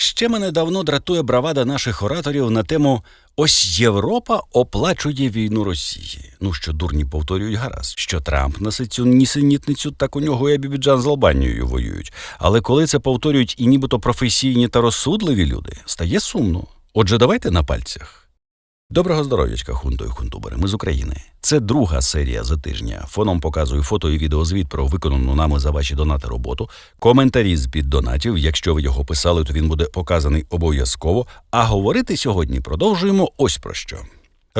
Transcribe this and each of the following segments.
Ще мене давно дратує бравада наших ораторів на тему Ось Європа оплачує війну Росії. Ну що дурні повторюють гаразд, що Трамп несить цю нісенітницю, так у нього і Абібіджан з Албанією воюють. Але коли це повторюють і нібито професійні та розсудливі люди, стає сумно. Отже, давайте на пальцях. Доброго здоров'ячка, хунто і хунтубери. Ми з України. Це друга серія за тижня. Фоном показую фото і відеозвіт про виконану нами за ваші донати роботу. Коментарі з під донатів. Якщо ви його писали, то він буде показаний обов'язково. А говорити сьогодні продовжуємо ось про що.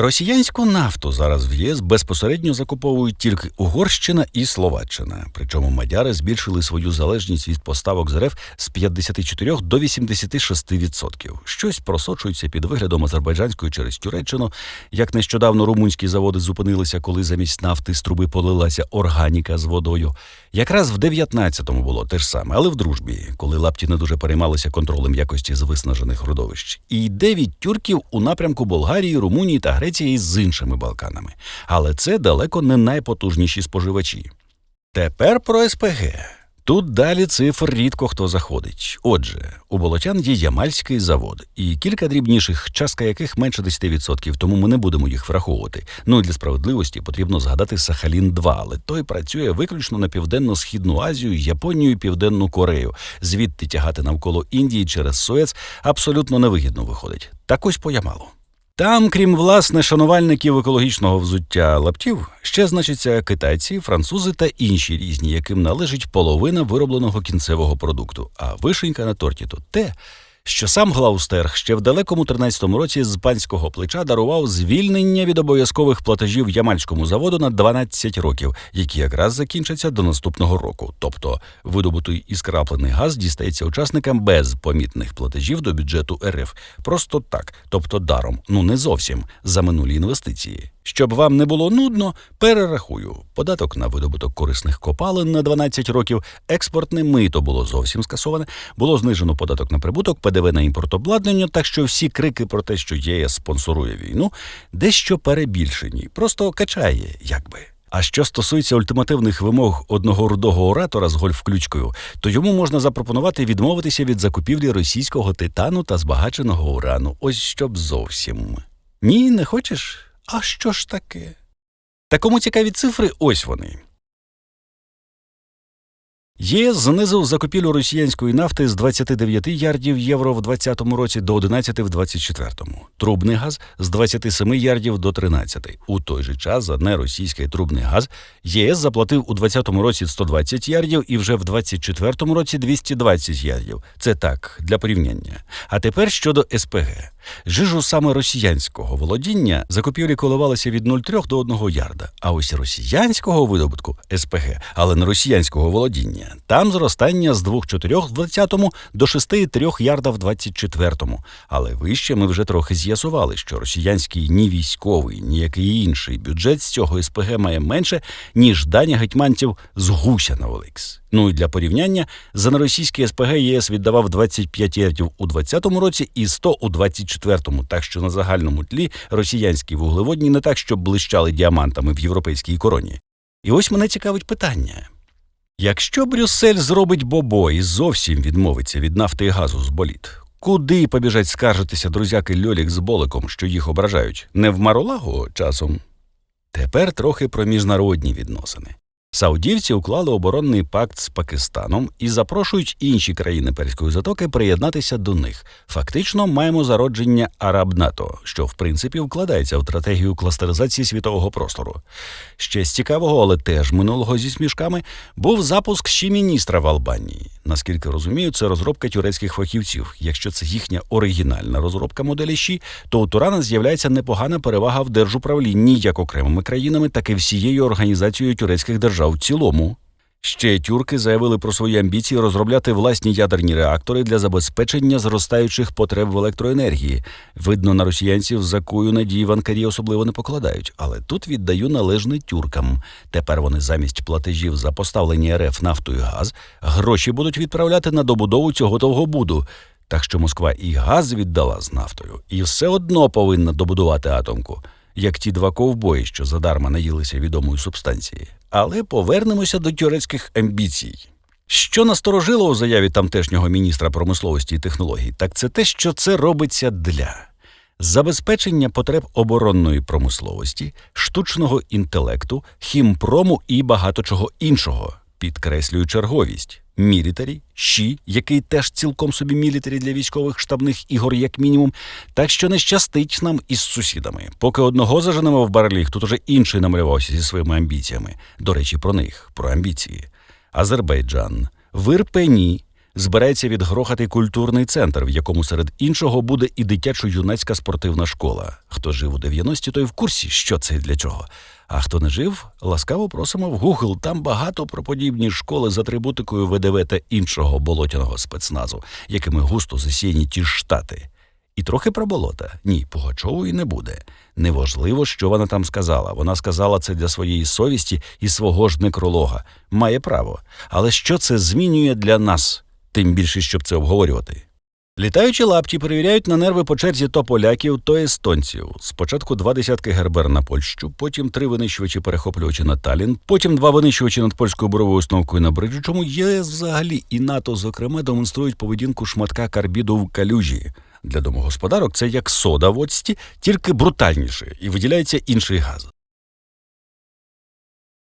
Росіянську нафту зараз в ЄС безпосередньо закуповують тільки Угорщина і Словаччина. Причому мадяри збільшили свою залежність від поставок з РФ з 54 до 86%. Щось просочується під виглядом азербайджанської через Туреччину. Як нещодавно румунські заводи зупинилися, коли замість нафти з труби полилася органіка з водою. Якраз в 19-му було те ж саме, але в дружбі, коли лапті не дуже переймалися контролем якості з виснажених родовищ. І від тюрків у напрямку Болгарії, Румунії та Греції з іншими Балканами. Але це далеко не найпотужніші споживачі. Тепер про СПГ. Тут далі цифр рідко хто заходить. Отже, у Болотян є Ямальський завод, і кілька дрібніших, частка яких менше 10%, тому ми не будемо їх враховувати. Ну і для справедливості потрібно згадати Сахалін 2 але той працює виключно на південно-східну Азію, Японію і Південну Корею. Звідти тягати навколо Індії через Суец абсолютно невигідно виходить. Так ось по Ямалу. Там, крім власне шанувальників екологічного взуття лаптів, ще значаться китайці, французи та інші різні, яким належить половина виробленого кінцевого продукту. А вишенька на торті то те, що сам Глаустерг ще в далекому 13-му році з панського плеча дарував звільнення від обов'язкових платежів ямальському заводу на 12 років, які якраз закінчаться до наступного року. Тобто видобутий і скраплений газ дістається учасникам без помітних платежів до бюджету РФ. Просто так, тобто даром, ну не зовсім за минулі інвестиції. Щоб вам не було нудно, перерахую. Податок на видобуток корисних копалин на 12 років, експортне мито було зовсім скасоване, було знижено податок на прибуток, ПДВ на імпортобладнання, так що всі крики про те, що ЄС спонсорує війну, дещо перебільшені, просто качає, якби. А що стосується ультимативних вимог одного рудого оратора з гольф-ключкою, то йому можна запропонувати відмовитися від закупівлі російського титану та збагаченого урану. Ось щоб зовсім. Ні, не хочеш? А що ж таке? Та кому цікаві цифри, ось вони. ЄС знизив закупівлю росіянської нафти з 29 ярдів євро в 2020 році до 11 в 2024. Трубний газ з 27 ярдів до 13. У той же час за неросійський трубний газ ЄС заплатив у 2020 році 120 ярдів і вже в 2024 році 220 ярдів. Це так, для порівняння. А тепер щодо СПГ. Жижу саме росіянського володіння закупівлі коливалися від 0,3 до 1 ярда. А ось росіянського видобутку СПГ, але не росіянського володіння. Там зростання з 2,4 в 20-му до 6,3 ярда в 24-му. Але вище ми вже трохи з'ясували, що росіянський ні військовий, ні який інший бюджет з цього СПГ має менше, ніж дані гетьманців з гуся на Оликс. Ну і для порівняння за неросійський СПГ ЄС віддавав 25 ярдів у 20-му році і 100 у 24-му, так що на загальному тлі росіянські вуглеводні не так, щоб блищали діамантами в європейській короні. І ось мене цікавить питання. Якщо Брюссель зробить бобо і зовсім відмовиться від нафти і газу з боліт, куди побіжать скаржитися друзяки Льолік з Боликом, що їх ображають? Не в Маролаго часом? Тепер трохи про міжнародні відносини. Саудівці уклали оборонний пакт з Пакистаном і запрошують інші країни Перської затоки приєднатися до них. Фактично маємо зародження Араб-НАТО, що в принципі вкладається в стратегію кластеризації світового простору. Ще з цікавого, але теж минулого зі смішками, був запуск ще міністра в Албанії. Наскільки розумію, це розробка тюрецьких фахівців. Якщо це їхня оригінальна розробка моделі Ші, то у Турана з'являється непогана перевага в держуправлінні як окремими країнами, так і всією організацією тюрецьких держав в цілому. Ще тюрки заявили про свої амбіції розробляти власні ядерні реактори для забезпечення зростаючих потреб в електроенергії. Видно, на росіянців закую надії в Анкарі особливо не покладають, але тут віддаю належне тюркам. Тепер вони замість платежів за поставлені РФ нафту і газ гроші будуть відправляти на добудову цього довгобуду. Так що Москва і газ віддала з нафтою, і все одно повинна добудувати атомку, як ті два ковбої, що задарма наїлися відомої субстанції. Але повернемося до тюрецьких амбіцій. Що насторожило у заяві тамтешнього міністра промисловості і технологій, так це те, що це робиться для забезпечення потреб оборонної промисловості, штучного інтелекту, хімпрому і багато чого іншого. Підкреслюю черговість. Мілітарі, щі, який теж цілком собі мілітарі для військових штабних ігор, як мінімум. Так що не щастить нам із сусідами. Поки одного заженемо в барліг, тут уже інший намалювався зі своїми амбіціями. До речі, про них, про амбіції. Азербайджан в Ірпені збирається відгрохати культурний центр, в якому серед іншого буде і дитячо-юнацька спортивна школа. Хто жив у 90-ті, той в курсі, що це і для чого. А хто не жив, ласкаво просимо в Google. Там багато про подібні школи з атрибутикою ВДВ та іншого болотяного спецназу, якими густо засіяні ті штати. І трохи про болота. Ні, Пугачової не буде. Неважливо, що вона там сказала. Вона сказала це для своєї совісті і свого ж некролога. Має право. Але що це змінює для нас? Тим більше, щоб це обговорювати. Літаючі лапті перевіряють на нерви по черзі то поляків, то естонців. Спочатку два десятки гербер на Польщу, потім три винищувачі перехоплювачі на Талін, потім два винищувачі над польською буровою установкою на бриджу. Чому ЄС взагалі і НАТО, зокрема, демонструють поведінку шматка карбіду в калюжі. Для домогосподарок це як сода в оцті, тільки брутальніше, і виділяється інший газ.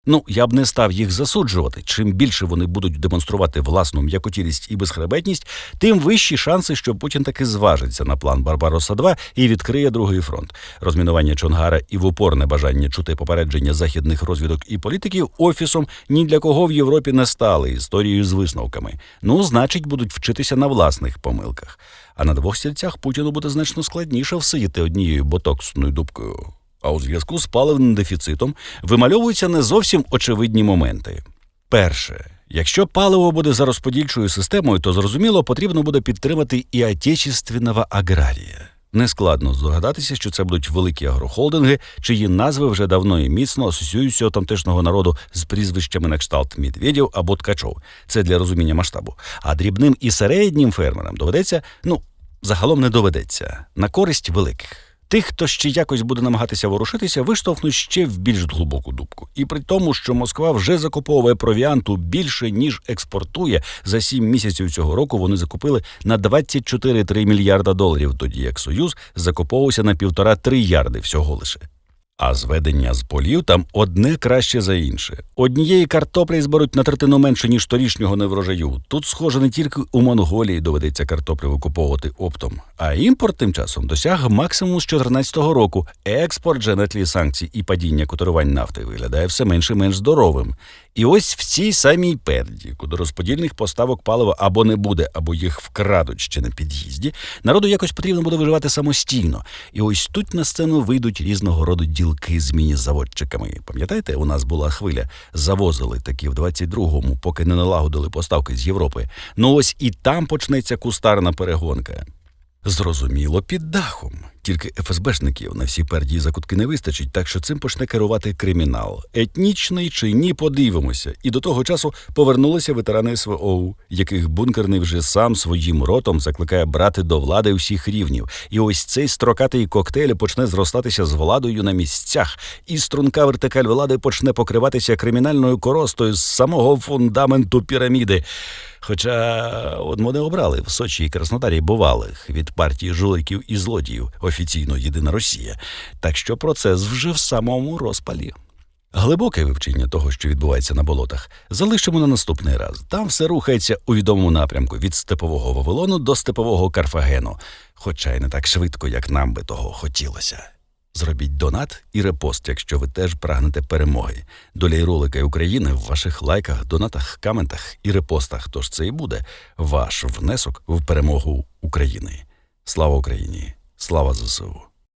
Ну, я б не став їх засуджувати. Чим більше вони будуть демонструвати власну м'якотілість і безхребетність, тим вищі шанси, що Путін таки зважиться на план Барбароса 2 і відкриє другий фронт. Розмінування Чонгара і в упорне бажання чути попередження західних розвідок і політиків офісом ні для кого в Європі не стали історією з висновками. Ну, значить, будуть вчитися на власних помилках. А на двох стільцях Путіну буде значно складніше всидіти однією ботоксною дубкою а у зв'язку з паливним дефіцитом вимальовуються не зовсім очевидні моменти. Перше, якщо паливо буде за розподільчою системою, то зрозуміло потрібно буде підтримати і отечественного аграрія. Нескладно здогадатися, що це будуть великі агрохолдинги, чиї назви вже давно і міцно асоціюються у тамтешнього народу з прізвищами на кшталт Медведєв або Ткачов. Це для розуміння масштабу. А дрібним і середнім фермерам доведеться, ну загалом не доведеться на користь великих. Тих, хто ще якось буде намагатися ворушитися, виштовхнуть ще в більш глибоку дубку. І при тому, що Москва вже закуповує провіанту більше ніж експортує за сім місяців цього року. Вони закупили на 24,3 мільярда доларів, тоді як Союз закуповувався на півтора трильярди всього лише. А зведення з полів там одне краще за інше. Однієї картоплі зберуть на третину менше, ніж торішнього неврожаю. Тут, схоже, не тільки у Монголії доведеться картоплю викуповувати оптом, а імпорт тим часом досяг максимум з 2014 року. Експорт же на тлі санкцій і падіння котирувань нафти виглядає все менше і менш здоровим. І ось в цій самій перді, куди розподільних поставок палива або не буде, або їх вкрадуть ще на під'їзді, народу якось потрібно буде виживати самостійно. І ось тут на сцену вийдуть різного роду ділки з міні-заводчиками. Пам'ятаєте, у нас була хвиля, завозили такі в 22-му, поки не налагодили поставки з Європи. Ну ось і там почнеться кустарна перегонка. Зрозуміло, під дахом. Тільки ФСБшників на всі перді закутки не вистачить, так що цим почне керувати кримінал. Етнічний чи ні, подивимося. І до того часу повернулися ветерани СВО, яких бункерний вже сам своїм ротом закликає брати до влади всіх рівнів. І ось цей строкатий коктейль почне зростатися з владою на місцях, і струнка вертикаль влади почне покриватися кримінальною коростою з самого фундаменту піраміди. Хоча от вони обрали в Сочі і Краснодарі бувалих від партії жуликів і злодіїв, офіційно єдина Росія. Так що процес вже в самому розпалі. Глибоке вивчення того, що відбувається на болотах, залишимо на наступний раз. Там все рухається у відомому напрямку від степового Вавилону до степового Карфагену, хоча й не так швидко, як нам би того хотілося. Зробіть донат і репост, якщо ви теж прагнете перемоги. Доля й ролика України в ваших лайках, донатах, коментах і репостах. Тож це і буде ваш внесок в перемогу України. Слава Україні! Слава ЗСУ!